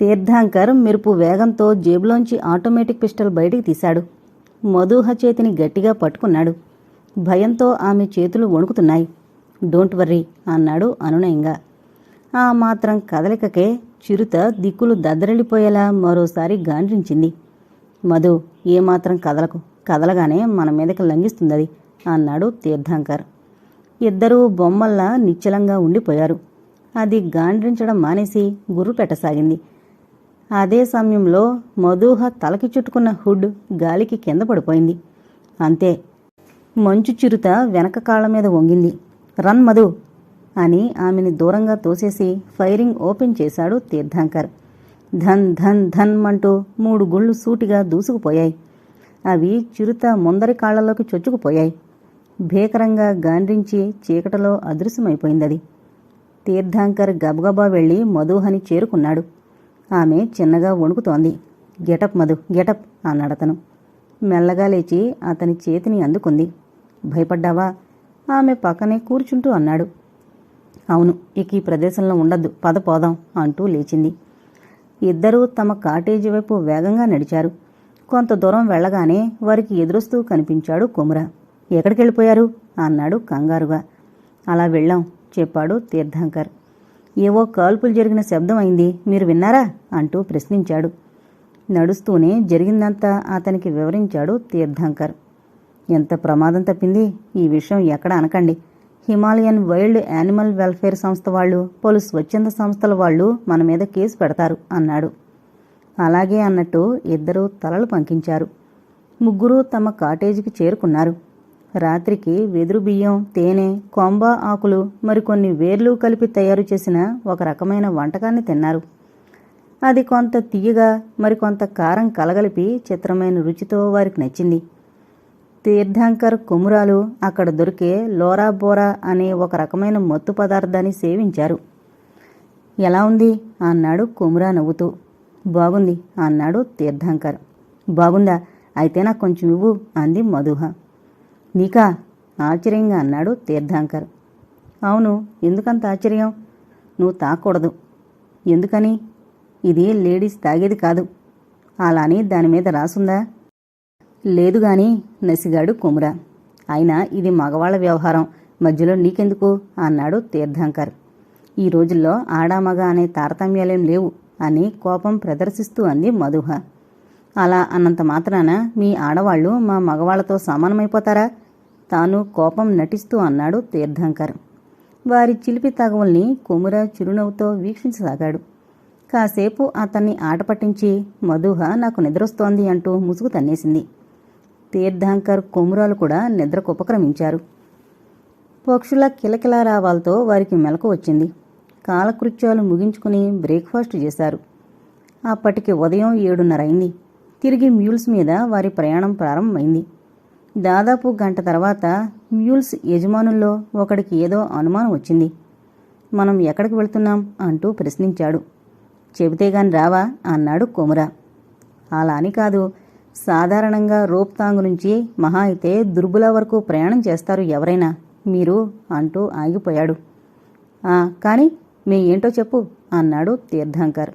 తీర్థాంకర్ మెరుపు వేగంతో జేబులోంచి ఆటోమేటిక్ పిస్టల్ బయటికి తీశాడు. మధుహ చేతిని గట్టిగా పట్టుకున్నాడు. భయంతో ఆమె చేతులు వణుకుతున్నాయి. డోంట్ వర్రీ అన్నాడు అనునయంగా ఆ మాత్రం కదలికకే చిరుత దిక్కులు దద్దరిల్లిపోయేలా మరోసారి గాండ్రించింది. మధు ఏమాత్రం కదలకు కదలగానే మన మీదకి లంఘిస్తుందది అన్నాడు తీర్థాంకర్. ఇద్దరూ బొమ్మల్లా నిశ్చలంగా ఉండిపోయారు. అది గాండ్రించడం మానేసి గుర్రు పెట్టసాగింది. అదే సమయంలో మధుహ తలకి చుట్టుకున్న హుడ్ గాలికి కింద పడిపోయింది. అంతే మంచు చిరుత వెనక కాళ్ళ మీద వంగింది. రన్ మధు అని ఆమెని దూరంగా తోసేసి ఫైరింగ్ ఓపెన్ చేశాడు తీర్థంకర్. ధన్ ధన్ ధన్ అంటూ మూడు గుళ్ళు సూటిగా దూసుకుపోయాయి. అవి చిరుత ముందరి కాళ్ళలోకి చొచ్చుకుపోయాయి. భీకరంగా గాండ్రించి చీకటలో అదృశ్యమైపోయిందది. తీర్థాంకర్ గబగబా వెళ్ళి మధుహని చేరుకున్నాడు. ఆమె చిన్నగా వణుకుతోంది. గెటప్ మధు గెటప్ అన్నాడతను మెల్లగా లేచి అతని చేతిని అందుకుంది. భయపడ్డావా? ఆమె పక్కనే కూర్చుంటూ అన్నాడు. అవును ఇక ఈ ప్రదేశంలో ఉండద్దు పద పోదాం అంటూ లేచింది. ఇద్దరూ తమ కాటేజీ వైపు వేగంగా నడిచారు. కొంత దూరం వెళ్ళగానే వారికి ఎదురొస్తూ కనిపించాడు కుముర. ఎక్కడికెళ్ళిపోయారు? అన్నాడు కంగారుగా. అలా వెళ్ళాం చెప్పాడు తీర్థంకర్. ఏవో కాల్పులు జరిగిన శబ్దం అయింది. మీరు విన్నారా? అంటూ ప్రశ్నించాడు. నడుస్తూనే జరిగిందంతా అతనికి వివరించాడు తీర్థంకర్. ఎంత ప్రమాదం తప్పింది? ఈ విషయం ఎక్కడ అనకండి. హిమాలయన్ వైల్డ్ యానిమల్ వెల్ఫేర్ సంస్థ వాళ్ళు పలు స్వచ్ఛంద సంస్థల వాళ్ళు మన మీద కేసు పెడతారు అన్నాడు. అలాగే అన్నట్టు ఇద్దరూ తలలు పంకించారు. ముగ్గురు తమ కాటేజీకి చేరుకున్నారు. రాత్రికి వెదురు బియ్యం తేనె కొంబ ఆకులు మరికొన్ని వేర్లు కలిపి తయారు చేసిన ఒక రకమైన వంటకాన్ని తిన్నారు. అది కొంత తీయగా మరికొంత కారం కలగలిపి చిత్రమైన రుచితో వారికి నచ్చింది. తీర్థంకర్ కుమురాలు అక్కడ దొరికే లోరా బోరా అనే ఒక రకమైన మత్తు పదార్థాన్ని సేవించారు. ఎలా ఉంది? అన్నాడు కుమురా నవ్వుతూ. బాగుంది అన్నాడు తీర్థంకర్. బాగుందా? అయితే నాకు కొంచెం ఇవ్వు అంది మధుహ. నీకా ఆశ్చర్యంగా అన్నాడు తీర్థాంకర్. అవును ఎందుకంత ఆశ్చర్యం? నువ్వు తాకూడదు. ఎందుకని? ఇది లేడీస్ తాగేది కాదు. అలా అని దాని మీద రాసుందా? లేదు గాని నసిగాడు కుమురా. అయినా ఇది మగవాళ్ళ వ్యవహారం. మధ్యలో నీకెందుకు? అన్నాడు తీర్థాంకర్. ఈ రోజుల్లో ఆడామగ అనే తారతమ్యాలేం లేవు అని కోపం ప్రదర్శిస్తూ అంది మధుహ. అలా అన్నంత మాత్రాన మీ ఆడవాళ్ళు మా మగవాళ్ళతో సమానమైపోతారా? తాను కోపం నటిస్తూ అన్నాడు తీర్థంకర్. వారి చిలిపి తగవుల్ని కుముర చిరునవ్వుతో వీక్షించసాగాడు. కాసేపు అతన్ని ఆట పట్టించి మధుహ నాకు నిద్రొస్తోంది అంటూ ముసుగు తన్నేసింది. తీర్థంకర్ కొమురాలు కూడా నిద్రకు ఉపక్రమించారు. పక్షుల కిలకిలారావాలతో వారికి మెలకు వచ్చింది. కాలకృత్యాలు ముగించుకుని బ్రేక్ఫాస్ట్ చేశారు. అప్పటికి ఉదయం ఏడున్నరైంది తిరిగి మ్యూల్స్ మీద వారి ప్రయాణం ప్రారంభమైంది. దాదాపు గంట తర్వాత మ్యూల్స్ యజమానుల్లో ఒకడికి ఏదో అనుమానం వచ్చింది. మనం ఎక్కడికి వెళ్తున్నాం అంటూ ప్రశ్నించాడు. చెబితే గాని రావా అన్నాడు కొమురా. అలా అని కాదు. సాధారణంగా రోప్తాంగ్ నుంచి మహా అయితే దుర్బుల వరకు ప్రయాణం చేస్తారు ఎవరైనా. మీరు అంటూ ఆగిపోయాడు. కానీ మీ ఏంటో చెప్పు అన్నాడు తీర్థంకర్.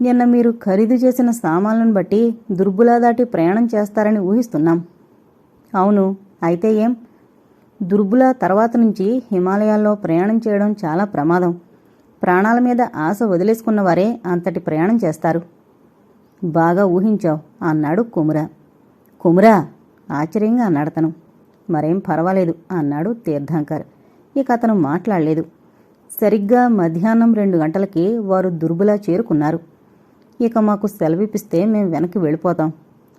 నిన్న మీరు ఖరీదు చేసిన సామాన్లను బట్టి దుర్బులా దాటి ప్రయాణం చేస్తారని ఊహిస్తున్నాం. అవును. అయితే ఏం? దుర్బుల తర్వాత నుంచి హిమాలయాల్లో ప్రయాణం చేయడం చాలా ప్రమాదం. ప్రాణాల మీద ఆశ వదిలేసుకున్న వారే అంతటి ప్రయాణం చేస్తారు. బాగా ఊహించావు అన్నాడు కుముర. కుమురా ఆశ్చర్యంగా అన్నాడు అతను. మరేం పర్వాలేదు అన్నాడు తీర్థంకర్. ఇక అతను మాట్లాడలేదు. సరిగ్గా మధ్యాహ్నం రెండు గంటలకి వారు దుర్బులా చేరుకున్నారు. ఇక మాకు సెలవిప్పిస్తే మేము వెనక్కి వెళ్ళిపోతాం.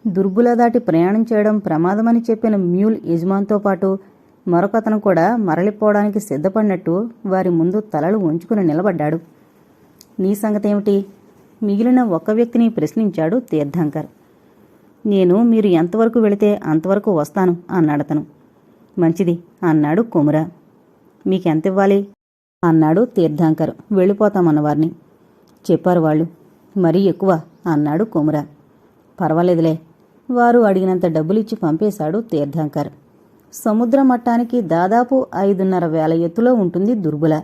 దుర్బుల దాటి ప్రయాణం చేయడం ప్రమాదమని చెప్పిన మ్యూల్ యజమాన్తో పాటు మరొకతను కూడా మరలిపోవడానికి సిద్ధపడినట్టు వారి ముందు తలలు ఉంచుకుని నిలబడ్డాడు. నీ సంగతేమిటి మిగిలిన ఒక్క వ్యక్తిని ప్రశ్నించాడు తీర్థంకర్. నేను మీరు ఎంతవరకు వెళితే అంతవరకు వస్తాను అన్నాడతను మంచిది అన్నాడు కొమురా. మీకెంత ఇవ్వాలి అన్నాడు తీర్థంకర్. వెళ్ళిపోతామన్నవారిని. చెప్పారు వాళ్ళు. మరీ ఎక్కువ అన్నాడు కొమురా. పర్వాలేదులే. వారు అడిగినంత డబ్బులు ఇచ్చి పంపేశాడు తీర్థంకర్. సముద్ర మట్టానికి దాదాపు ఐదున్నర వేల ఎత్తులో ఉంటుంది దుర్బుల.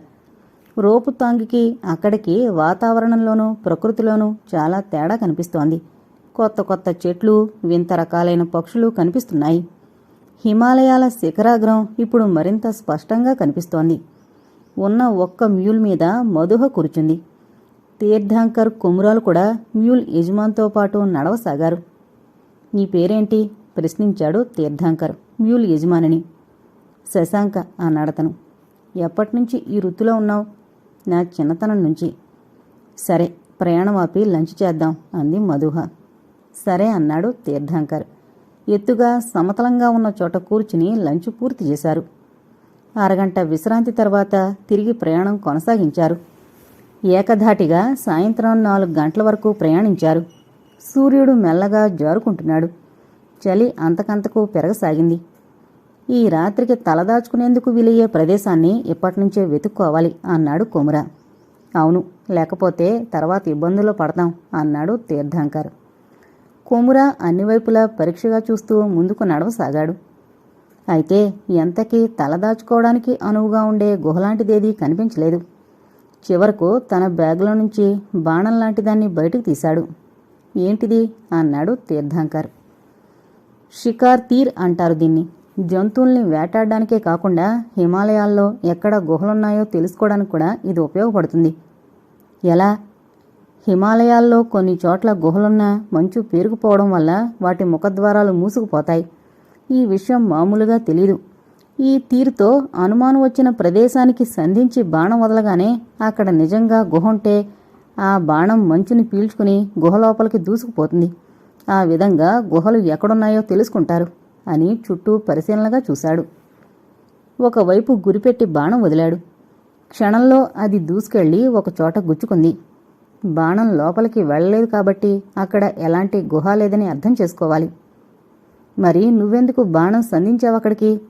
రోపు తాంగికి అక్కడికి వాతావరణంలోనూ ప్రకృతిలోనూ చాలా తేడా కనిపిస్తోంది. కొత్త కొత్త చెట్లు వింత రకాలైన పక్షులు కనిపిస్తున్నాయి. హిమాలయాల శిఖరాగ్రం ఇప్పుడు మరింత స్పష్టంగా కనిపిస్తోంది. ఉన్న ఒక్క మ్యూల్ మీద మధుహ కూర్చుంది. తీర్థాంకర్ కుమురాలు కూడా మ్యూల్ యజమాన్తో పాటు నడవసాగారు. నీ పేరేంటి? ప్రశ్నించాడు తీర్థాంకర్. మ్యూల్ యజమానిని. శశాంక అన్నాడతను. ఎప్పటినుంచి ఈ వృత్తిలో ఉన్నావు? నా చిన్నతనం నుంచి. సరే ప్రయాణం ఆపి లంచ్ చేద్దాం అంది మధుహ. సరే అన్నాడు తీర్థాంకర్. ఎత్తుగా సమతలంగా ఉన్న చోట కూర్చుని లంచ్ పూర్తి చేశారు. అరగంట విశ్రాంతి తర్వాత తిరిగి ప్రయాణం కొనసాగించారు. ఏకధాటిగా సాయంత్రం నాలుగు గంటల వరకు ప్రయాణించారు. సూర్యుడు మెల్లగా జారుకుంటున్నాడు. చలి అంతకంతకు పెరగసాగింది. ఈ రాత్రికి తలదాచుకునేందుకు వీలయ్యే ప్రదేశాన్ని ఇప్పటినుంచే వెతుక్కోవాలి అన్నాడు కొముర. అవును లేకపోతే తర్వాత ఇబ్బందుల్లో పడతాం అన్నాడు తీర్థంకర్. కొముర అన్ని వైపులా పరీక్షగా చూస్తూ ముందుకు నడవసాగాడు. అయితే ఎంతకీ తలదాచుకోవడానికి అనువుగా ఉండే గుహలాంటిదేదీ కనిపించలేదు. చివరకు తన బ్యాగులో నుంచి బాణం లాంటిదాన్ని బయటకు తీశాడు. ఏంటిది? అన్నాడు తీర్థంకర్. షికార్ తీర్ అంటారు దీన్ని. జంతువుల్ని వేటాడడానికే కాకుండా హిమాలయాల్లో ఎక్కడ గుహలున్నాయో తెలుసుకోవడానికి కూడా ఇది ఉపయోగపడుతుంది. ఎలా? హిమాలయాల్లో కొన్ని చోట్ల గుహలున్నా మంచు పేరుకుపోవడం వల్ల వాటి ముఖద్వారాలు మూసుకుపోతాయి. ఈ విషయం మామూలుగా తెలీదు. ఈ తీరుతో అనుమానం వచ్చిన ప్రదేశానికి సంధించి బాణం వదలగానే అక్కడ నిజంగా గుహ ఉంటే ఆ బాణం మంచుని పీల్చుకుని గుహ లోపలికి దూసుకుపోతుంది. ఆ విధంగా గుహలు ఎక్కడున్నాయో తెలుసుకుంటారు అని చుట్టూ పరిశీలనగా చూశాడు. ఒకవైపు గురిపెట్టి బాణం వదిలాడు. క్షణంలో అది దూసుకెళ్ళి ఒక చోట గుచ్చుకుంది. బాణం లోపలికి వెళ్ళలేదు కాబట్టి అక్కడ ఎలాంటి గుహ లేదని అర్థం చేసుకోవాలి. మరి నువ్వెందుకు బాణం సంధించావక్కడికి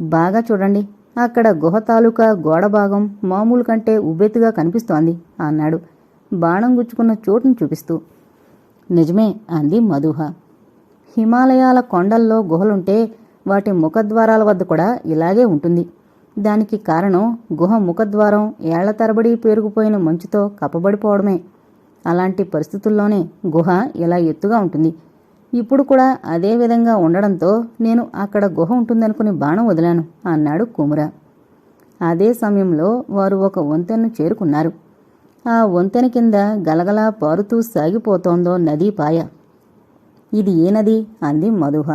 బాగా చూడండి అక్కడ గుహ తాలూకా గోడ భాగం మామూలు కంటే ఉబ్బెత్తుగా కనిపిస్తోంది అన్నాడు. బాణం గుచ్చుకున్న చోటును చూపిస్తూ నిజమే అంది మధుహ. హిమాలయాల కొండల్లో గుహలుంటే వాటి ముఖద్వారాల వద్ద కూడా ఇలాగే ఉంటుంది. దానికి కారణం గుహ ముఖద్వారం ఏళ్ళ తరబడి పేరుకుపోయిన మంచుతో కప్పబడిపోవడమే. అలాంటి పరిస్థితుల్లోనే గుహ ఇలా ఎత్తుగా ఉంటుంది. ఇప్పుడు కూడా అదే విధంగా ఉండడంతో నేను అక్కడ గుహ ఉంటుందనుకుని బాణం వదిలాను అన్నాడు కుముర. అదే సమయంలో వారు ఒక వంతెన్ను చేరుకున్నారు. ఆ వంతెన కింద గలగలా పారుతూ సాగిపోతోందో నదీ పాయ. ఇది ఏ నది? అంది మధుహ.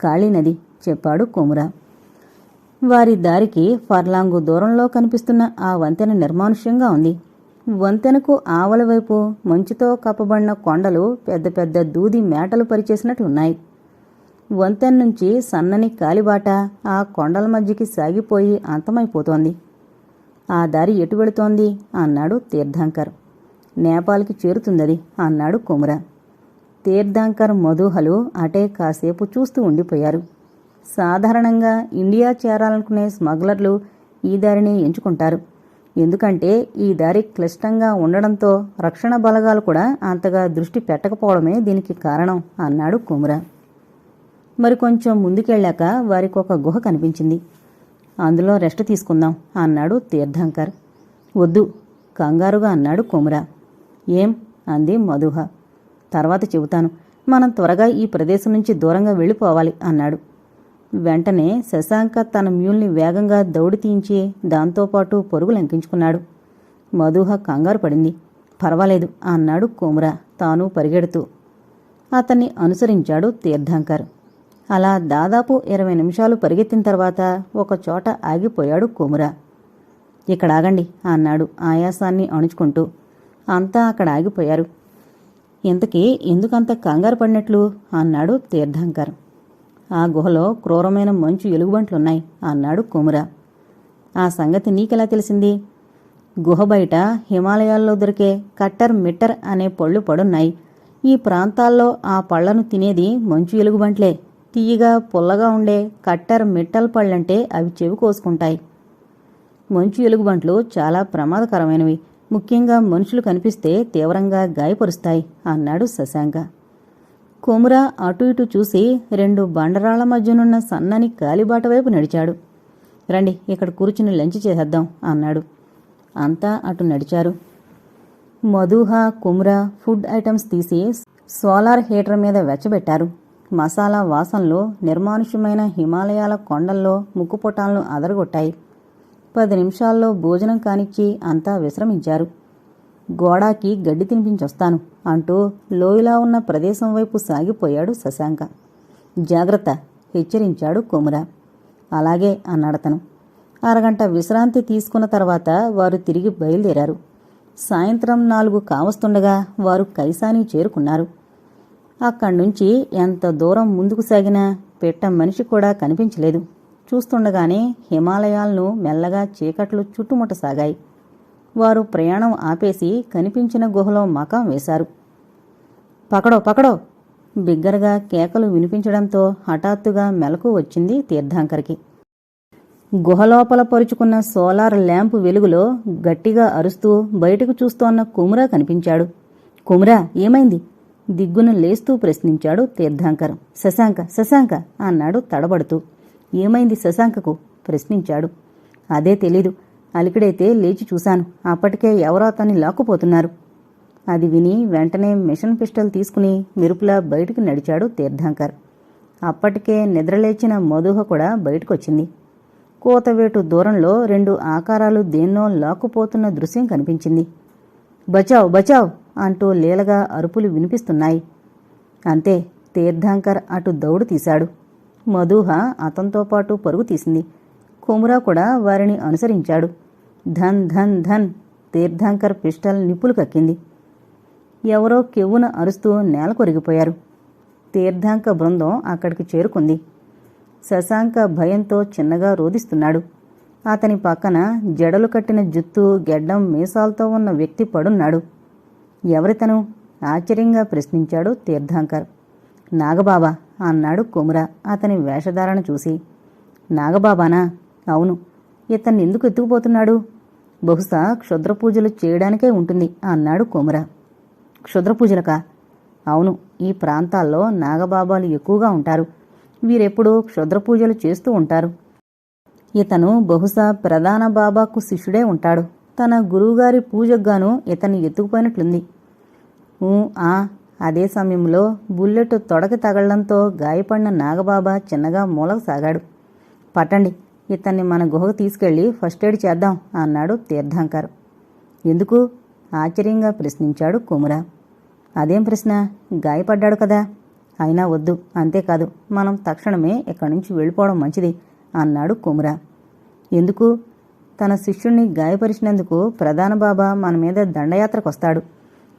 కాళీ నది చెప్పాడు కుమురా. వారి దారికి ఫర్లాంగు దూరంలో కనిపిస్తున్న ఆ వంతెన నిర్మానుష్యంగా ఉంది. వంతెనకు ఆవల వైపు మంచుతో కప్పబడిన కొండలు పెద్ద పెద్ద దూది మేటలు పరిచేసినట్లున్నాయి వంతెన నుంచి సన్నని కాలిబాట ఆ కొండల మధ్యకి సాగిపోయి అంతమైపోతోంది. ఆ దారి ఎటు వెళుతోంది? అన్నాడు తీర్థంకర్. నేపాల్కి చేరుతుందది అన్నాడు కుమర. తీర్థంకర్ మధుహలు అటే కాసేపు చూస్తూ ఉండిపోయారు. సాధారణంగా ఇండియా చేరాలనుకునే స్మగ్లర్లు ఈ దారిని ఎంచుకుంటారు. ఎందుకంటే ఈ దారి క్లిష్టంగా ఉండడంతో రక్షణ బలగాలు కూడా అంతగా దృష్టి పెట్టకపోవడమే దీనికి కారణం అన్నాడు కుమర. మరి కొంచెం ముందుకెళ్ళాక వారికి ఒక గుహ కనిపించింది. అందులో రెస్ట్ తీసుకుందాం అన్నాడు తీర్థంకర్. వద్దు కంగారుగా అన్నాడు కుమర. ఏం? అంది మధుహ. తర్వాత చెబుతాను. మనం త్వరగా ఈ ప్రదేశం నుంచి దూరంగా వెళ్ళిపోవాలి అన్నాడు. వెంటనే శశాంక తన మ్యూల్ని వేగంగా దౌడి తీయించి దాంతోపాటు పొరుగు లంకించుకున్నాడు. మధుహ కంగారు పడింది. పర్వాలేదు అన్నాడు కుమర తాను పరిగెడుతూ. అతన్ని అనుసరించాడు తీర్థంకర్. అలా దాదాపు ఇరవై నిమిషాలు పరిగెత్తిన తర్వాత ఒక చోట ఆగిపోయాడు కుముర. ఇక్కడ ఆగండి అన్నాడు ఆయాసాన్ని అణుచుకుంటూ. అంతా అక్కడ ఆగిపోయారు. ఇంతకీ ఎందుకంత కంగారు పడినట్లు? అన్నాడు తీర్థంకర్. ఆ గుహలో క్రూరమైన మంచు ఎలుగుబంట్లున్నాయి అన్నాడు కుముర. ఆ సంగతి నీకెలా తెలిసింది? గుహ బయట హిమాలయాల్లో దొరికే కట్టర్ మిట్టర్ అనే పళ్ళు పడున్నాయి. ఈ ప్రాంతాల్లో ఆ పళ్ళను తినేది మంచు ఎలుగుబంట్లే. తీయగా పుల్లగా ఉండే కట్టర్ మిట్టల పళ్ళంటే అవి చెవి కోసుకుంటాయి. మంచు ఎలుగుబంట్లు చాలా ప్రమాదకరమైనవి. ముఖ్యంగా మనుషులు కనిపిస్తే తీవ్రంగా గాయపరుస్తాయి అన్నాడు శశాంక. కొముర అటు ఇటు చూసి రెండు బండరాళ్ళ మధ్యనున్న సన్నని కాలిబాట వైపు నడిచాడు. రండి ఇక్కడ కూర్చుని లంచ్ చేసేద్దాం అన్నాడు. అంతా అటు నడిచారు. మధుహ కుమ్ర ఫుడ్ ఐటమ్స్ తీసి సోలార్ హీటర్ మీద వెచ్చబెట్టారు. మసాలా వాసనలు నిర్మానుష్యమైన హిమాలయాల కొండల్లో ముక్కుపుటాలను అదరగొట్టాయి. పది నిమిషాల్లో భోజనం కానిచ్చి అంతా విశ్రమించారు. గోడాకి గడ్డి తినిపించొస్తాను అంటూ లోయలా ఉన్న ప్రదేశం వైపు సాగిపోయాడు శశాంక. జాగ్రత్త హెచ్చరించాడు కొముర. అలాగే అన్నాడతను. అరగంట విశ్రాంతి తీసుకున్న తర్వాత వారు తిరిగి బయలుదేరారు. సాయంత్రం నాలుగు కావస్తుండగా వారు కైసాని చేరుకున్నారు. అక్కడి నుంచి ఎంత దూరం ముందుకు సాగినా పెట్ట మనిషి కూడా కనిపించలేదు. చూస్తుండగానే హిమాలయాలను మెల్లగా చీకట్లు చుట్టుముట్టసాగాయి. వారు ప్రయాణం ఆపేసి కనిపించిన గుహలో మకాం వేశారు. పకడో పకడో! బిగ్గరగా కేకలు వినిపించడంతో హఠాత్తుగా మెలకు వచ్చింది తీర్థాంకర్కి. గుహలోపల పరుచుకున్న సోలార్ ల్యాంప్ వెలుగులో గట్టిగా అరుస్తూ బయటకు చూస్తోన్న కుమురా కనిపించాడు. కుమురా ఏమైంది? దిగ్గున లేస్తూ ప్రశ్నించాడు తీర్థాంకర్. శశాంక శశాంక అన్నాడు తడబడుతూ. ఏమైంది శశాంకకు? ప్రశ్నించాడు. అదే తెలీదు. అలికిడైతే లేచి చూశాను. అప్పటికే ఎవరో అతన్ని లాక్కుపోతున్నారు. అది విని వెంటనే మిషన్ పిస్టల్ తీసుకుని మెరుపులా బయటికి నడిచాడు తీర్థాంకర్. అప్పటికే నిద్రలేచిన మధుహ కూడా బయటకొచ్చింది. కోతవేటు దూరంలో రెండు ఆకారాలు దేన్నో లాక్కుపోతున్న దృశ్యం కనిపించింది. బచావ్ బచావ్ అంటూ లీలగా అరుపులు వినిపిస్తున్నాయి. అంతే తీర్థాంకర్ అటు దౌడు తీశాడు. మధుహ అతనితో పాటు పరుగు తీసింది. కుమురా కూడా వారిని అనుసరించాడు. ధన్ ధన్ ధన్ తీర్థాంకర్ పిస్టల్ నిప్పులు కక్కింది. ఎవరో కెవ్వున అరుస్తూ నేల కొరిగిపోయారు. తీర్థాంక బృందం అక్కడికి చేరుకుంది. శశాంక భయంతో చిన్నగా రోదిస్తున్నాడు అతని పక్కన జడలు కట్టిన జుత్తు గెడ్డం మీసాలతో ఉన్న వ్యక్తి పడున్నాడు. ఎవరితను ఆశ్చర్యంగా ప్రశ్నించాడు తీర్థాంకర్. నాగబాబా అన్నాడు కుముర అతని వేషధారణ చూసి. నాగబాబానా? అవును. ఇతన్ని ఎందుకు ఎత్తుకుపోతున్నాడు? బహుశా క్షుద్ర పూజలు చేయడానికే ఉంటుంది అన్నాడు కుముర. క్షుద్ర పూజలకా అవును. ఈ ప్రాంతాల్లో నాగబాబాలు ఎక్కువగా ఉంటారు. వీరెప్పుడూ క్షుద్ర పూజలు చేస్తూ ఉంటారు. ఇతను బహుశా ప్రధాన బాబాకు శిష్యుడే ఉంటాడు. తన గురువుగారి పూజగ్గాను ఇతన్ని ఎత్తుకుపోయినట్లుంది. ఊ ఆ అదే సమయంలో బుల్లెట్ తొడకి తగలడంతో గాయపడిన నాగబాబా చిన్నగా మూలకు సాగాడు. పట్టండి ఇతన్ని మన గుహకు తీసుకెళ్ళి ఫస్ట్ ఎయిడ్ చేద్దాం అన్నాడు తీర్థంకర్. ఎందుకు? ఆశ్చర్యంగా ప్రశ్నించాడు కుమురా. అదేం ప్రశ్న? గాయపడ్డాడు కదా. అయినా వద్దు అంతేకాదు మనం తక్షణమే ఇక్కడి నుంచి వెళ్ళిపోవడం మంచిది అన్నాడు కుమురా. ఎందుకు? తన శిష్యుణ్ణి గాయపరిచినందుకు ప్రధాన బాబా మన మీద దండయాత్రకొస్తాడు.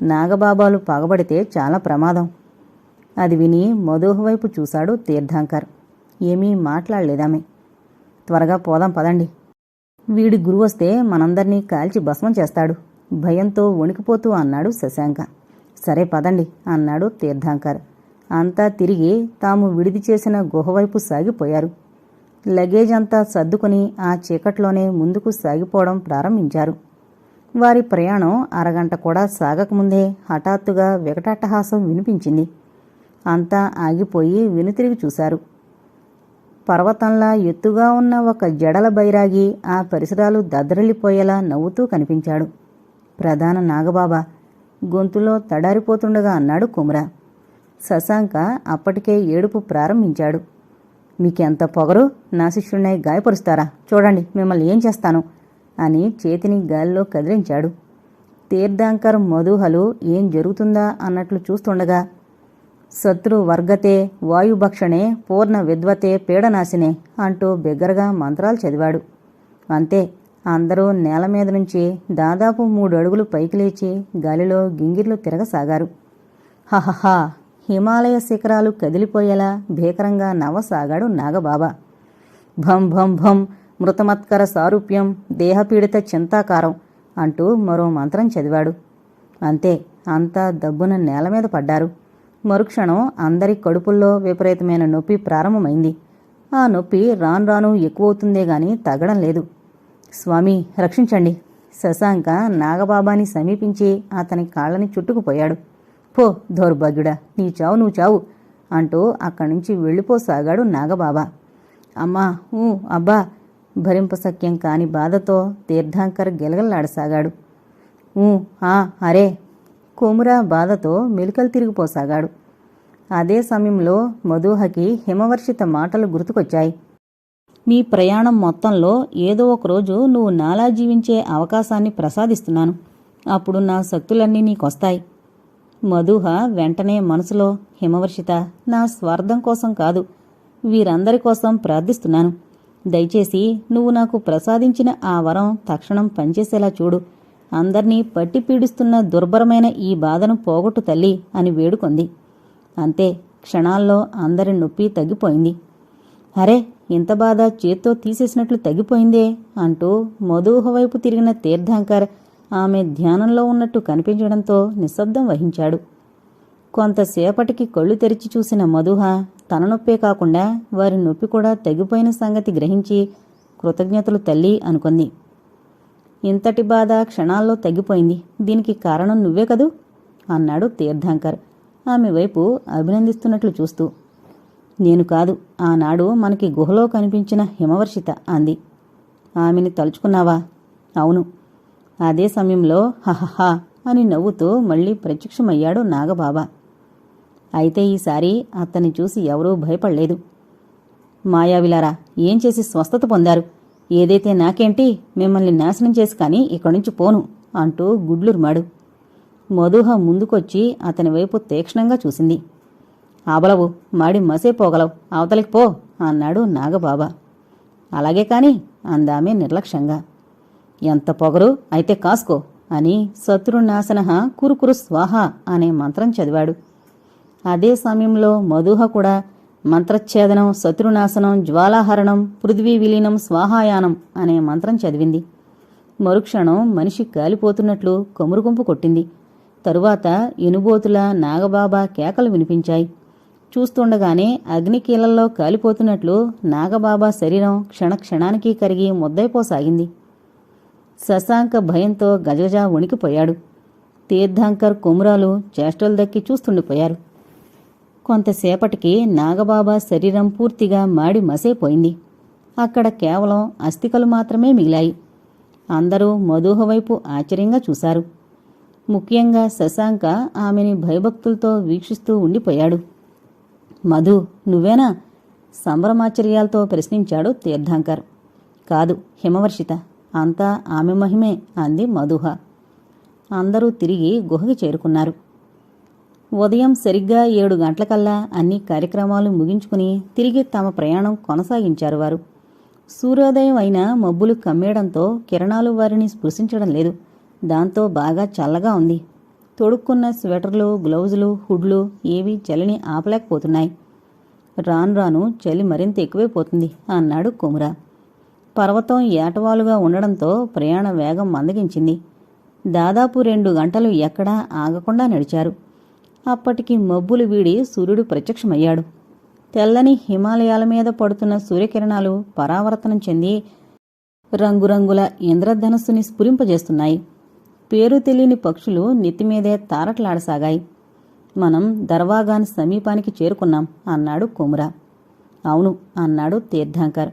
నాగబాబాలు పగబడితే చాలా ప్రమాదం. అది విని మధుహ వైపు చూశాడు తీర్థాంకర్. ఏమీ మాట్లాడలేదామె. త్వరగా పోదాం పదండి. వీడి గురువు వస్తే మనందర్నీ కాల్చి భస్మం చేస్తాడు. భయంతో వణికిపోతూ అన్నాడు శశాంక. సరే పదండి అన్నాడు తీర్థాంకర్. అంతా తిరిగి తాము విడిది చేసిన గుహవైపు సాగిపోయారు. లగేజ్ అంతా సర్దుకుని ఆ చీకట్లోనే ముందుకు సాగిపోవడం ప్రారంభించారు. వారి ప్రయాణం అరగంట కూడా సాగకముందే హఠాత్తుగా వికటాట్టహాసం వినిపించింది. అంతా ఆగిపోయి వెనుతిరిగి చూశారు. పర్వతంలా ఎత్తుగా ఉన్న ఒక జడల బైరాగి ఆ పరిసరాలు దద్దరిల్లిపోయేలా నవ్వుతూ కనిపించాడు. ప్రధాన నాగబాబా గొంతులో తడారిపోతుండగా అన్నాడు కుమరా. శశాంక అప్పటికే ఏడుపు ప్రారంభించాడు. మీకెంత పొగరు? నా శిష్యుణ్ణి గాయపరుస్తారా? చూడండి మిమ్మల్ని ఏం చేస్తాను? అని చేతిని గాలిలో కదిలించాడు. తీర్థంకర్ మధుహలు ఏం జరుగుతుందా అన్నట్లు చూస్తుండగా శత్రు వర్గతే వాయుభక్షణే పూర్ణ విద్వతే పీడనాశినే అంటూ బిగ్గరగా మంత్రాలు చదివాడు. అంతే అందరూ నేల మీద నుంచి దాదాపు మూడు అడుగులు పైకి లేచి గాలిలో గింగిర్లు తిరగసాగారు. హహహా హిమాలయ శిఖరాలు కదిలిపోయేలా భీకరంగా నవ్వసాగాడు నాగబాబా. భం భం భం మృతమత్కర సారూప్యం దేహపీడిత చింతాకారం అంటూ మరో మంత్రం చదివాడు. అంతే అంతా దబ్బున నేల మీద పడ్డారు. మరుక్షణం అందరి కడుపుల్లో విపరీతమైన నొప్పి ప్రారంభమైంది. ఆ నొప్పి రాను రాను ఎక్కువవుతుందే గాని తగ్గడం లేదు. స్వామి రక్షించండి. శశాంక నాగబాబాని సమీపించి అతని కాళ్ళని చుట్టుకుపోయాడు. పో దౌర్భాగ్యుడా నీ చావు నువ్వు చావు అంటూ అక్కడి నుంచి వెళ్ళిపోసాగాడు నాగబాబా. అమ్మా ఊ అబ్బా భరింపసఖ్యం కాని బాధతో తీర్థాంకర్ గెలగలాడసాగాడు ఊ ఆ అరే కోమురా బాధతో మెలికలు తిరిగిపోసాగాడు. అదే సమయంలో మధుహకి హిమవర్షిత మాటలు గుర్తుకొచ్చాయి. మీ ప్రయాణం మొత్తంలో ఏదో ఒకరోజు నువ్వు నాలా జీవించే అవకాశాన్ని ప్రసాదిస్తున్నాను. అప్పుడు నా శక్తులన్నీ నీకొస్తాయి. మధుహ వెంటనే మనసులో హిమవర్షిత నా స్వార్థం కోసం కాదు. వీరందరి కోసం ప్రార్థిస్తున్నాను. దయచేసి నువ్వు నాకు ప్రసాదించిన ఆ వరం తక్షణం పనిచేసేలా చూడు. అందర్నీ పట్టి పీడిస్తున్న దుర్భరమైన ఈ బాధను పోగొట్టు తల్లి అని వేడుకొంది. అంతే క్షణాల్లో అందరి నొప్పి తగ్గిపోయింది. అరే ఇంత బాధ చేత్తో తీసేసినట్లు తగ్గిపోయిందే అంటూ మధుహ వైపు తిరిగిన తీర్థంకర్ ఆమె ధ్యానంలో ఉన్నట్టు కనిపించడంతో నిశ్శబ్దం వహించాడు. కొంతసేపటికి కళ్ళు తెరిచి చూసిన మధుహ తన నొప్పే కాకుండా వారి నొప్పి కూడా తగ్గిపోయిన సంగతి గ్రహించి కృతజ్ఞతలు తల్లి అనుకుంది. ఇంతటి బాధ క్షణాల్లో తగ్గిపోయింది దీనికి కారణం నువ్వే కదూ? అన్నాడు తీర్థంకర్. ఆమె వైపు అభినందిస్తున్నట్లు చూస్తూ. నేను కాదు. ఆనాడు మనకి గుహలో కనిపించిన హిమవర్షిత అంది. ఆమెని తలుచుకున్నావా? అవును. అదే సమయంలో హహహా అని నవ్వుతూ మళ్ళీ ప్రత్యక్షమయ్యాడు నాగబాబా. అయితే ఈసారి అతన్ని చూసి ఎవరూ భయపడలేదు. మాయావిలారా ఏం చేసి స్వస్థత పొందారు? ఏదైతే నాకేంటి మిమ్మల్ని నాశనం చేసి కానీ ఇక్కడి నుంచి పోను అంటూ గుడ్లురుమాడు. మధుహ ముందుకొచ్చి అతని వైపు తీక్షణంగా చూసింది. ఆబలవు మాడి మసే పోగలవు అవతలికి పో అన్నాడు నాగబాబా. అలాగే కాని అందామే నిర్లక్ష్యంగా. ఎంత పొగరు? అయితే కాసుకో అని శత్రునాశనహ కురుకురు స్వాహ అనే మంత్రం చదివాడు. అదే సమయంలో మధుహ కూడా మంత్రఛేదనం శత్రునాశనం జ్వాలాహరణం పృథ్వీ విలీనం స్వాహాయానం అనే మంత్రం చదివింది. మరుక్షణం మనిషి కాలిపోతున్నట్లు కొమురుగుంపు కొట్టింది. తరువాత ఇనుబోతుల నాగబాబా కేకలు వినిపించాయి. చూస్తుండగానే అగ్నికీలల్లో కాలిపోతున్నట్లు నాగబాబా శరీరం క్షణక్షణానికి కరిగి ముద్దైపోసాగింది. శశాంక భయంతో గజగజా వణికిపోయాడు. తీర్థంకర్ కుమురాలు చేష్టలు దక్కి చూస్తుండిపోయారు కొంతసేపటికి నాగబాబా శరీరం పూర్తిగా మాడి మసైపోయింది. అక్కడ కేవలం అస్థికలు మాత్రమే మిగిలాయి. అందరూ మధుహవైపు ఆశ్చర్యంగా చూశారు. ముఖ్యంగా శశాంక ఆమెని భయభక్తులతో వీక్షిస్తూ ఉండిపోయాడు. మధు నువ్వేనా? సంభ్రమాచర్యాలతో ప్రశ్నించాడు తీర్థంకర్. కాదు హిమవర్షిత. అంతా ఆమె మహిమే అంది మధుహ. అందరూ తిరిగి గుహకి చేరుకున్నారు. ఉదయం సరిగ్గా ఏడు గంటలకల్లా అన్ని కార్యక్రమాలు ముగించుకుని తిరిగి తమ ప్రయాణం కొనసాగించారు వారు. సూర్యోదయం అయిన మబ్బులు కమ్మేయడంతో కిరణాలు వారిని స్పృశించడం లేదు. దాంతో బాగా చల్లగా ఉంది. తొడుక్కున్న స్వెటర్లు గ్లౌజులు హుడ్లు ఏవి చలిని ఆపలేకపోతున్నాయి. రాను రాను చలి మరింత ఎక్కువైపోతుంది అన్నాడు కుమరా. పర్వతం ఏటవాలుగా ఉండడంతో ప్రయాణ వేగం మందగించింది. దాదాపు రెండు గంటలు ఎక్కడా ఆగకుండా నడిచారు. అప్పటికి మబ్బులు వీడి సూర్యుడు ప్రత్యక్షమయ్యాడు. తెల్లని హిమాలయాల మీద పడుతున్న సూర్యకిరణాలు పరావర్తనం చెంది రంగురంగుల ఇంద్రధనస్సుని స్ఫురింపజేస్తున్నాయి. పేరు తెలియని పక్షులు నెత్తిమీదే తారట్లాడసాగాయి. మనం దర్వాగాన్ సమీపానికి చేరుకున్నాం అన్నాడు కుమురా. అవును అన్నాడు తీర్థంకర్.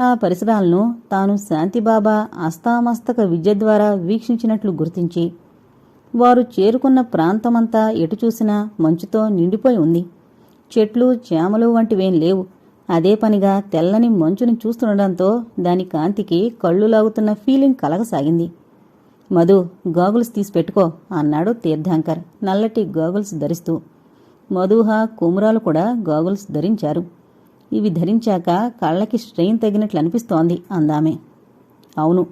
ఆ పరిసరాలను తాను శాంతిబాబా అస్తామస్తక విద్య ద్వారా వీక్షించినట్లు గుర్తించి వారు చేరుకున్న ప్రాంతమంతా ఎటు చూసినా మంచుతో నిండిపోయి ఉంది. చెట్లు చేమలు వంటివేం లేవు. అదే పనిగా తెల్లని మంచుని చూస్తుండడంతో దాని కాంతికి కళ్ళు లాగుతున్న ఫీలింగ్ కలగసాగింది. మధు గాగుల్స్ తీసి పెట్టుకో అన్నాడు తీర్థాంకర్ నల్లటి గాగుల్స్ ధరిస్తూ. మధుహ కుమురాలు కూడా గాగుల్స్ ధరించారు. ఇవి ధరించాక కళ్ళకి స్ట్రెయిన్ తగినట్లు అనిపిస్తోంది అందామే. అవును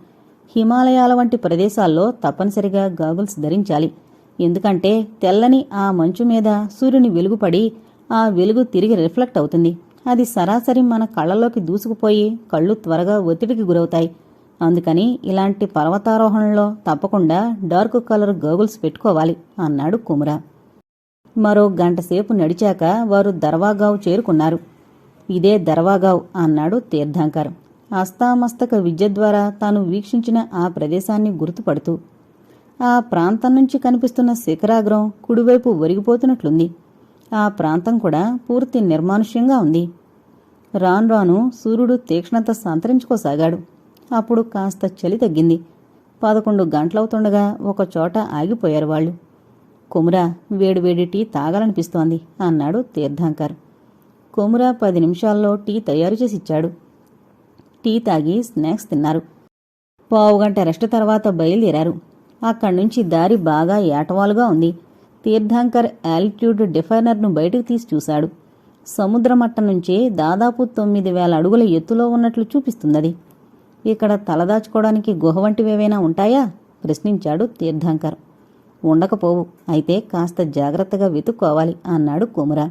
హిమాలయాల వంటి ప్రదేశాల్లో తప్పనిసరిగా గాగుల్స్ ధరించాలి. ఎందుకంటే తెల్లని ఆ మంచు మీద సూర్యుని వెలుగుపడి ఆ వెలుగు తిరిగి రిఫ్లెక్ట్ అవుతుంది. అది సరాసరి మన కళ్ళలోకి దూసుకుపోయి కళ్ళు త్వరగా ఒత్తిడికి గురవుతాయి. అందుకని ఇలాంటి పర్వతారోహణలో తప్పకుండా డార్క్ కలర్ గోగుల్స్ పెట్టుకోవాలి అన్నాడు కుమురా. మరో గంటసేపు నడిచాక వారు దర్వాగావ్ చేరుకున్నారు. ఇదే దర్వాగావ్ అన్నాడు తీర్థంకర్. అస్తామస్తక విద్య ద్వారా తాను వీక్షించిన ఆ ప్రదేశాన్ని గుర్తుపడుతూ ఆ ప్రాంతం నుంచి కనిపిస్తున్న శిఖరాగ్రం కుడివైపు ఒరిగిపోతున్నట్లుంది. ఆ ప్రాంతం కూడా పూర్తి నిర్మానుష్యంగా ఉంది. రాను రాను సూర్యుడు తీక్ష్ణత సంతరించుకోసాగాడు. అప్పుడు కాస్త చలి తగ్గింది. పదకొండు గంటలవుతుండగా ఒక చోట ఆగిపోయారు వాళ్ళు. కొమురా వేడివేడి టీ తాగాలనిపిస్తోంది అన్నాడు తీర్థంకర్. కోమురా పది నిమిషాల్లో టీ తయారు చేసి ఇచ్చాడు టీ తాగి స్నాక్స్ తిన్నారు. పావుగంట రెస్ట్ తర్వాత బయలుదేరారు. అక్కడి నుంచి దారి బాగా ఏటవాలుగా ఉంది. తీర్థంకర్ యాల్ట్యూడ్ డిఫైనర్ను బయటకు తీసి చూశాడు. సముద్ర మట్టం నుంచి దాదాపు తొమ్మిది వేల అడుగుల ఎత్తులో ఉన్నట్లు చూపిస్తున్నది. ఇక్కడ తలదాచుకోవడానికి గుహ వంటివేవైనా ఉంటాయా? ప్రశ్నించాడు తీర్థంకర్. ఉండకపోవు. అయితే కాస్త జాగ్రత్తగా వెతుక్కోవాలి అన్నాడు కుమురా.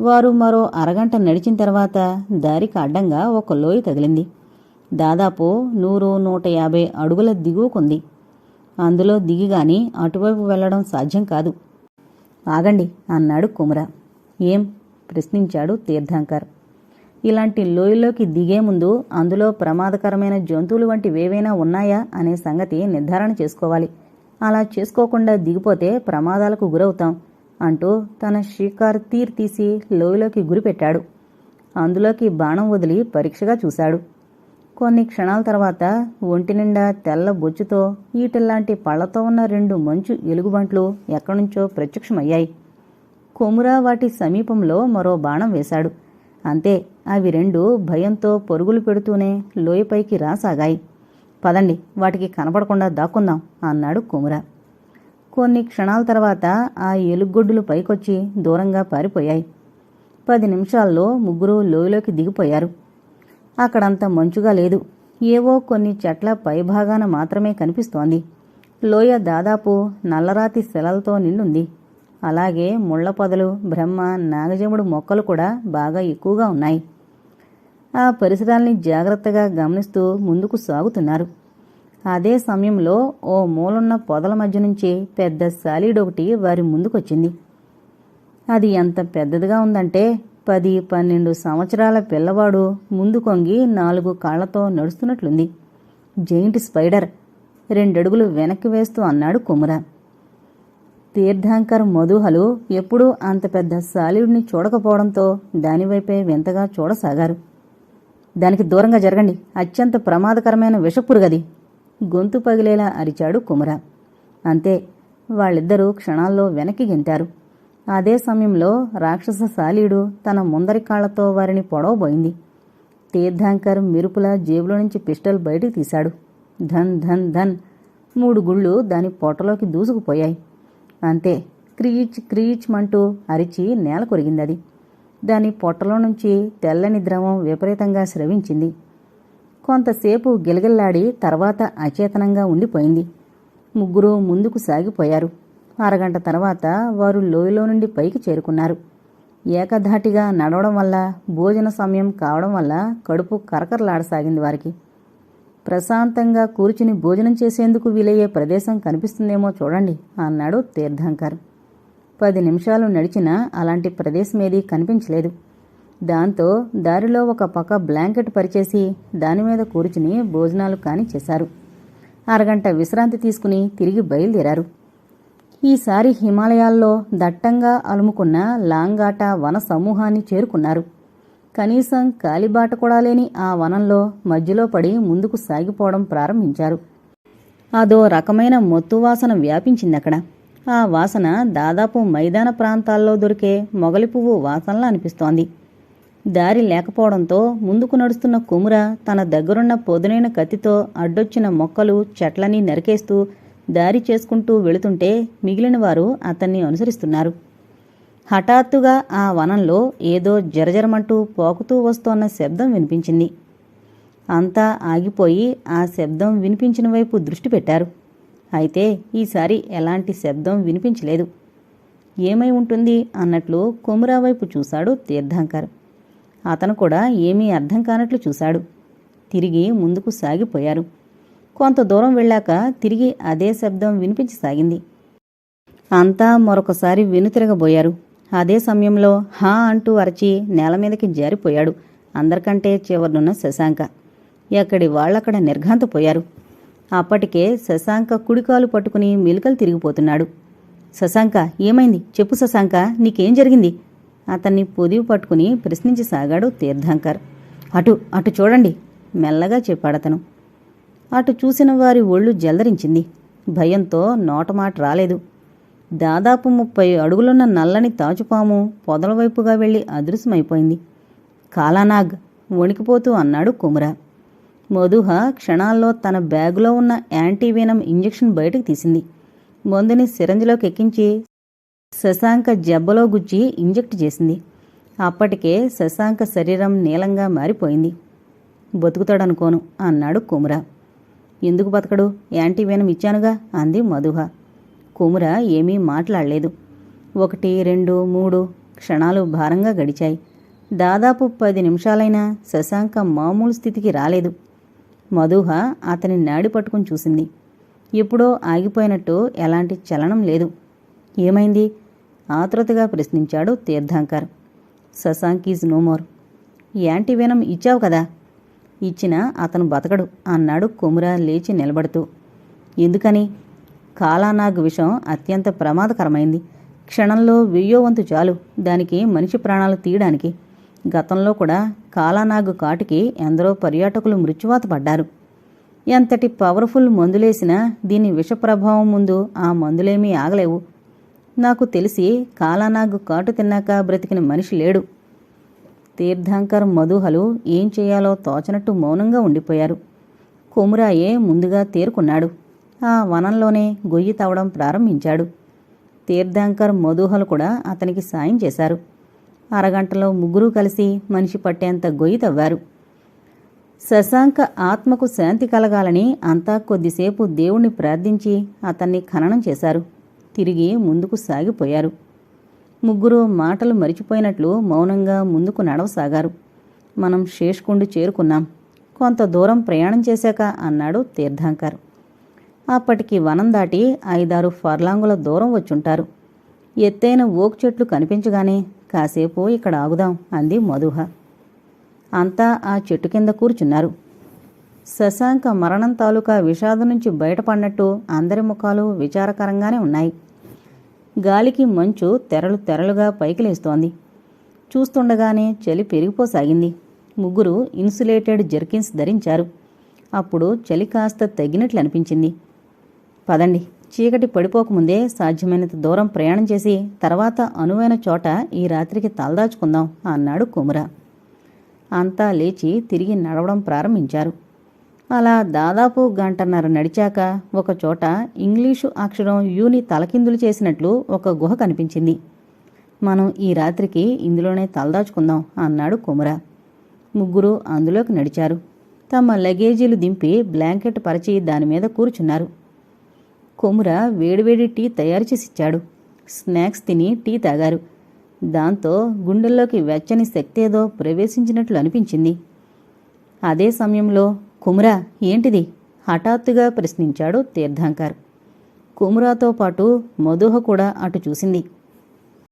వారు మరో అరగంట నడిచిన తర్వాత దారికి అడ్డంగా ఒక లోయ తగిలింది. దాదాపు నూరు నూట యాభై అడుగుల దిగువకుంది అందులో దిగిగాని అటువైపు వెళ్ళడం సాధ్యం కాదు. ఆగండి అన్నాడు కుమరా. ఏం? ప్రశ్నించాడు తీర్థంకర్. ఇలాంటి లోయలోకి దిగే ముందు అందులో ప్రమాదకరమైన జంతువులు వంటివేవైనా ఉన్నాయా అనే సంగతి నిర్ధారణ చేసుకోవాలి. అలా చేసుకోకుండా దిగిపోతే ప్రమాదాలకు గురవుతాం. అంటూ తన షికార్ తీర్ తీసి లోయలోకి గురిపెట్టాడు. అందులోకి బాణం వదిలి పరీక్షగా చూశాడు. కొన్ని క్షణాల తర్వాత ఒంటి నిండా తెల్ల బొచ్చుతో ఈటల్లాంటి పళ్ళతో ఉన్న రెండు మంచు ఎలుగుబంట్లు ఎక్కడ్నుంచో ప్రత్యక్షమయ్యాయి. కొమురా వాటి సమీపంలో మరో బాణం వేశాడు. అంతే అవి రెండు భయంతో పరుగులు పెడుతూనే లోయపైకి రాసాగాయి. పదండి వాటికి కనపడకుండా దాక్కుందాం అన్నాడు కొమురా. కొన్ని క్షణాల తర్వాత ఆ ఎలుగొడ్డులు పైకొచ్చి దూరంగా పారిపోయాయి. పది నిమిషాల్లో ముగ్గురు లోయలోకి దిగిపోయారు. అక్కడంత మంచుగా లేదు. ఏవో కొన్ని చెట్ల పైభాగాన మాత్రమే కనిపిస్తోంది. లోయ దాదాపు నల్లరాతి శిలలతో నిండుంది. అలాగే ముళ్ళ పొదలు బ్రహ్మ నాగజముడు మొక్కలు కూడా బాగా ఎక్కువగా ఉన్నాయి. ఆ పరిసరాల్ని జాగ్రత్తగా గమనిస్తూ ముందుకు సాగుతున్నారు. అదే సమయంలో ఓ మూలున్న పొదల మధ్య నుంచి పెద్ద సాలీడొకటి వారి ముందుకొచ్చింది. అది ఎంత పెద్దదిగా ఉందంటే పది పన్నెండు సంవత్సరాల పిల్లవాడు ముందు కొంగి నాలుగు కాళ్ళతో నడుస్తున్నట్లుంది. జైంట్ స్పైడర్ రెండడుగులు వెనక్కి వేస్తూ అన్నాడు కుమర. తీర్థంకర్ మధుహలు ఎప్పుడూ అంత పెద్ద సాలీడుని చూడకపోవడంతో దానివైపే వింతగా చూడసాగారు. దానికి దూరంగా జరగండి. అత్యంత ప్రమాదకరమైన విషపురుగది. గొంతు పగిలేలా అరిచాడు కుమర. అంతే వాళ్ళిద్దరూ క్షణాల్లో వెనక్కి గెంతారు. అదే సమయంలో రాక్షస సాలీడు తన ముందరి కాళ్ళతో వారిని పొడవబోయింది. తీర్థాంకర్ మెరుపుల జేబులో నుంచి పిస్టల్ బయటికి తీశాడు. ధన్ ధన్ ధన్. మూడు గుళ్ళు దాని పొట్టలోకి దూసుకుపోయాయి. అంతే క్రీచ్ క్రీచ్ మంటూ అరిచి నేల కొరిగిందది. దాని పొట్టలో నుంచి తెల్లని ద్రవం విపరీతంగా స్రవించింది. కొంతసేపు గిలగిల్లాడి తర్వాత అచేతనంగా ఉండిపోయింది. ముగ్గురు ముందుకు సాగిపోయారు. అరగంట తర్వాత వారు లోయలో నుండి పైకి చేరుకున్నారు. ఏకధాటిగా నడవడం వల్ల భోజన సమయం కావడం వల్ల కడుపు కరకరలాడసాగింది వారికి. ప్రశాంతంగా కూర్చుని భోజనం చేసేందుకు వీలయ్యే ప్రదేశం కనిపిస్తుందేమో చూడండి అన్నాడు తీర్థంకర్. పది నిమిషాలు నడిచినా అలాంటి ప్రదేశమేదీ కనిపించలేదు. దాంతో దారిలో ఒక పక్క బ్లాంకెట్ పరిచేసి దానిమీద కూర్చుని భోజనాలు కాని చేశారు. అరగంట విశ్రాంతి తీసుకుని తిరిగి బయలుదేరారు. ఈసారి హిమాలయాల్లో దట్టంగా అలుముకున్న లాంగాట వన సమూహాన్ని చేరుకున్నారు. కనీసం కాలిబాట కూడా లేని ఆ వనంలో మధ్యలో పడి ముందుకు సాగిపోవడం ప్రారంభించారు. అదో రకమైన మొత్తు వాసన వ్యాపించిందక్కడ. ఆ వాసన దాదాపు మైదాన ప్రాంతాల్లో దొరికే మొగలి పువ్వు వాసనలా అనిపిస్తోంది. దారి లేకపోవడంతో ముందుకు నడుస్తున్న కుముర తన దగ్గరున్న పొదునైన కత్తితో అడ్డొచ్చిన మొక్కలు చెట్లని నరికేస్తూ దారి చేసుకుంటూ వెళుతుంటే మిగిలిన వారు అతన్ని అనుసరిస్తున్నారు. హఠాత్తుగా ఆ వనంలో ఏదో జరజరమంటూ పోకుతూ వస్తోన్న శబ్దం వినిపించింది. అంతా ఆగిపోయి ఆ శబ్దం వినిపించిన వైపు దృష్టి పెట్టారు. అయితే ఈసారి ఎలాంటి శబ్దం వినిపించలేదు. ఏమై ఉంటుంది అన్నట్లు కొమురా వైపు చూశాడు తీర్థంకర్. అతను కూడా ఏమీ అర్థం కానట్లు చూశాడు. తిరిగి ముందుకు సాగిపోయారు. కొంత దూరం వెళ్ళాక తిరిగి అదే శబ్దం వినిపించసాగింది అంతా మరొకసారి వెనుతిరగబోయారు అదే సమయంలో హా అంటూ అరచి నేల మీదకి జారిపోయాడు. అందరికంటే చివరినున్న శశాంక. ఎక్కడి వాళ్ళక్కడ నిర్ఘాంతపోయారు. అప్పటికే శశాంక కుడికాలు పట్టుకుని మెలికలు తిరిగిపోతున్నాడు. శశాంక ఏమైంది? చెప్పు శశాంక నీకేం జరిగింది? అతన్ని పొదివి పట్టుకుని ప్రశ్నించసాగాడు తీర్థంకర్. అటు అటు చూడండి మెల్లగా చెప్పాడతను. అటు చూసిన వారి ఒళ్ళు జలదరించింది. భయంతో నోటమాట రాలేదు. దాదాపు ముప్పై అడుగులున్న నల్లని తాచుపాము పొదల వైపుగా వెళ్ళి అదృశ్యమైపోయింది. కాలానాగ్ వణికిపోతూ అన్నాడు కుమరా. మధుహ క్షణాల్లో తన బ్యాగులో ఉన్న యాంటీవీనం ఇంజెక్షన్ బయటకు తీసింది. మందుని సిరంజిలోకి ఎక్కించి శశాంక జబ్బలో గుచ్చి ఇంజెక్ట్ చేసింది. అప్పటికే శశాంక శరీరం నీలంగా మారిపోయింది. బతుకుతాడనుకోను అన్నాడు కుముర. ఎందుకు బతకడు? యాంటీవీనం ఇచ్చానుగా అంది మధుహ. కుముర ఏమీ మాట్లాడలేదు. ఒకటి రెండు మూడు క్షణాలు భారంగా గడిచాయి. దాదాపు పది నిమిషాలైనా శశాంక మామూలు స్థితికి రాలేదు. మధుహ అతని నాడి పట్టుకుని చూసింది. ఎప్పుడో ఆగిపోయినట్టు ఎలాంటి చలనం లేదు. ఏమైంది? ఆతృతగా ప్రశ్నించాడు Tirthankar. Shashank is no more. Antivenom ఇచ్చావు కదా? ఇచ్చిన అతను బతకడు అన్నాడు కుమురా లేచి నిలబడుతూ. ఎందుకని? కాలానాగ్ విషం అత్యంత ప్రమాదకరమైంది. క్షణంలో వెయ్యో వంతు చాలు దానికి మనిషి ప్రాణాలు తీయడానికి. గతంలో కూడా కాలానాగు కాటికి ఎందరో పర్యాటకులు మృత్యువాత పడ్డారు. ఎంతటి పవర్ఫుల్ మందులేసినా దీని విష ప్రభావం ముందు ఆ మందులేమీ ఆగలేవు. నాకు తెలిసి కాలానాగు కాటు తిన్నాక బ్రతికిన మనిషి లేడు. తీర్థంకర్ మధుహలు ఏం చేయాలో తోచనట్టు మౌనంగా ఉండిపోయారు. కొమురాయే ముందుగా తేరుకున్నాడు. ఆ వనంలోనే గొయ్యి తవ్వడం ప్రారంభించాడు. తీర్థంకర్ మధుహలు కూడా అతనికి సాయం చేశారు. అరగంటలో ముగ్గురు కలిసి మనిషి పట్టేంత గొయ్యి తవ్వారు. శశాంక ఆత్మకు శాంతి కలగాలని అంతా కొద్దిసేపు దేవుణ్ణి ప్రార్థించి అతన్ని ఖననం చేశారు. తిరిగి ముందుకు సాగిపోయారు. ముగ్గురు మాటలు మరిచిపోయినట్లు మౌనంగా ముందుకు నడవసాగారు. మనం శేష్కుండు చేరుకున్నాం. కొంత దూరం ప్రయాణం చేశాక అన్నాడు తీర్థాంకర్. అప్పటికి వనం దాటి ఐదారు ఫర్లాంగుల దూరం వచ్చుంటారు. ఎత్తైన ఓక్ చెట్లు కనిపించగానే కాసేపు ఇక్కడ ఆగుదాం అంది మధుహ. అంతా ఆ చెట్టు కింద కూర్చున్నారు. శశాంక మరణం తాలూకా విషాదం నుంచి బయటపడినట్టు అందరి ముఖాలు విచారకరంగానే ఉన్నాయి. గాలికి మంచు తెరలు తెరలుగా పైకి లేస్తోంది చూస్తుండగానే చలి పెరిగిపోసాగింది. ముగ్గురు ఇన్సులేటెడ్ జర్కిన్స్ ధరించారు. అప్పుడు చలి కాస్త తగ్గినట్లు అనిపించింది పదండి చీకటి పడిపోకముందే సాధ్యమైనంత దూరం ప్రయాణం చేసి తర్వాత అనువైన చోట ఈ రాత్రికి తలదాచుకుందాం అన్నాడు కుముర. అంతా లేచి తిరిగి నడవడం ప్రారంభించారు. అలా దాదాపు గంటన్నర నడిచాక ఒకచోట ఇంగ్లీషు అక్షరం యూని తలకిందులు చేసినట్లు ఒక గుహ కనిపించింది. మనం ఈ రాత్రికి ఇందులోనే తలదాచుకుందాం అన్నాడు కుముర. ముగ్గురు అందులోకి నడిచారు. తమ లగేజీలు దింపి బ్లాంకెట్ పరిచి దానిమీద కూర్చున్నారు. కొముర వేడివేడి టీ తయారు చేసిచ్చాడు స్నాక్స్ తిని టీ తాగారు. దాంతో గుండెల్లోకి వెచ్చని శక్తి ఏదో ప్రవేశించినట్లు అనిపించింది. అదే సమయంలో కుమురా ఏంటిది? హఠాత్తుగా ప్రశ్నించాడు తీర్థంకర్. కుమురాతో పాటు మధుహ కూడా అటు చూసింది.